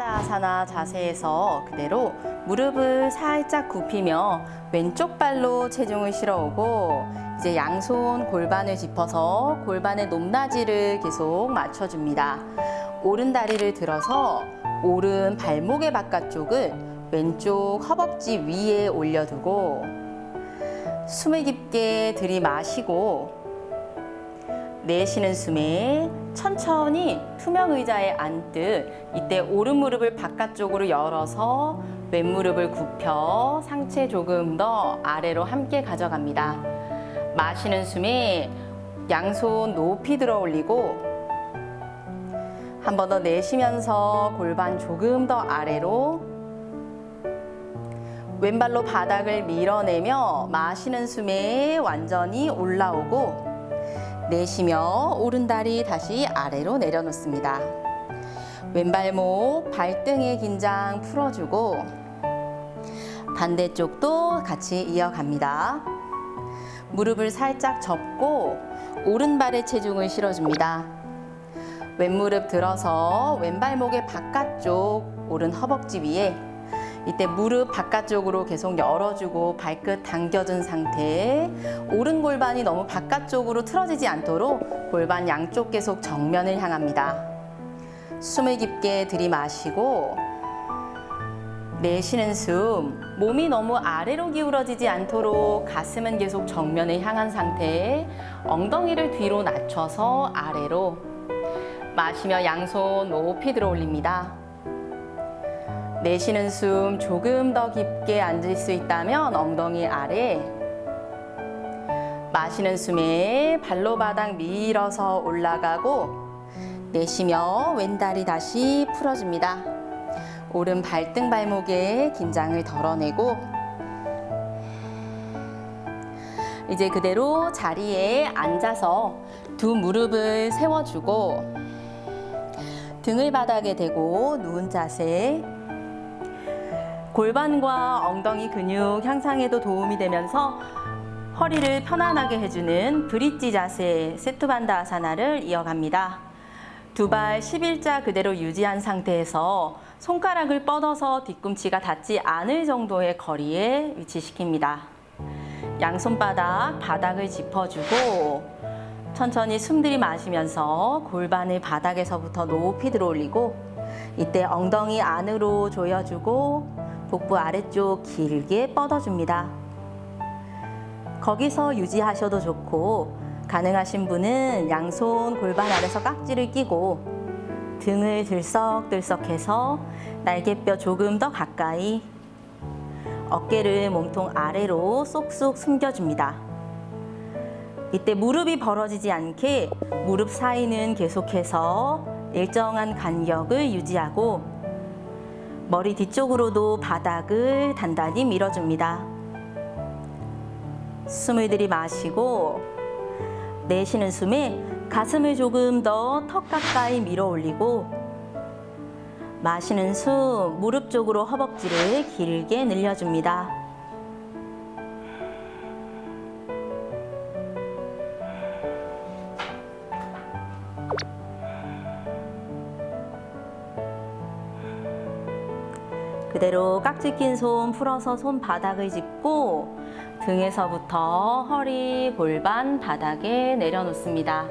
바다아사나 자세에서 그대로 무릎을 살짝 굽히며 왼쪽 발로 체중을 실어오고 이제 양손 골반을 짚어서 골반의 높낮이를 계속 맞춰줍니다. 오른 다리를 들어서 오른 발목의 바깥쪽을 왼쪽 허벅지 위에 올려두고 숨을 깊게 들이마시고 내쉬는 숨에 천천히 투명 의자에 앉듯 이때 오른 무릎을 바깥쪽으로 열어서 왼 무릎을 굽혀 상체 조금 더 아래로 함께 가져갑니다. 마시는 숨에 양손 높이 들어 올리고 한 번 더 내쉬면서 골반 조금 더 아래로 왼발로 바닥을 밀어내며 마시는 숨에 완전히 올라오고 내쉬며 오른다리 다시 아래로 내려놓습니다. 왼발목 발등의 긴장 풀어주고 반대쪽도 같이 이어갑니다. 무릎을 살짝 접고 오른발에 체중을 실어줍니다. 왼무릎 들어서 왼발목의 바깥쪽 오른 허벅지 위에 이때 무릎 바깥쪽으로 계속 열어주고 발끝 당겨준 상태 오른 골반이 너무 바깥쪽으로 틀어지지 않도록 골반 양쪽 계속 정면을 향합니다. 숨을 깊게 들이마시고 내쉬는 숨 몸이 너무 아래로 기울어지지 않도록 가슴은 계속 정면을 향한 상태 엉덩이를 뒤로 낮춰서 아래로 마시며 양손 높이 들어 올립니다. 내쉬는 숨 조금 더 깊게 앉을 수 있다면 엉덩이 아래 마시는 숨에 발로 바닥 밀어서 올라가고 내쉬며 왼다리 다시 풀어줍니다. 오른 발등 발목에 긴장을 덜어내고 이제 그대로 자리에 앉아서 두 무릎을 세워주고 등을 바닥에 대고 누운 자세 골반과 엉덩이 근육 향상에도 도움이 되면서 허리를 편안하게 해주는 브릿지 자세 세투반다 아사나를 이어갑니다. 두 발 11자 그대로 유지한 상태에서 손가락을 뻗어서 뒤꿈치가 닿지 않을 정도의 거리에 위치시킵니다. 양손바닥 바닥을 짚어주고 천천히 숨 들이마시면서 골반을 바닥에서부터 높이 들어 올리고 이때 엉덩이 안으로 조여주고 복부 아래쪽 길게 뻗어줍니다. 거기서 유지하셔도 좋고 가능하신 분은 양손 골반 아래서 깍지를 끼고 등을 들썩들썩 해서 날개뼈 조금 더 가까이 어깨를 몸통 아래로 쏙쏙 숨겨줍니다. 이때 무릎이 벌어지지 않게 무릎 사이는 계속해서 일정한 간격을 유지하고 머리 뒤쪽으로도 바닥을 단단히 밀어줍니다. 숨을 들이마시고 내쉬는 숨에 가슴을 조금 더 턱 가까이 밀어 올리고 마시는 숨 무릎 쪽으로 허벅지를 길게 늘려줍니다. 그대로 깍지 낀 손 풀어서 손 바닥을 짚고 등에서부터 허리, 골반 바닥에 내려놓습니다.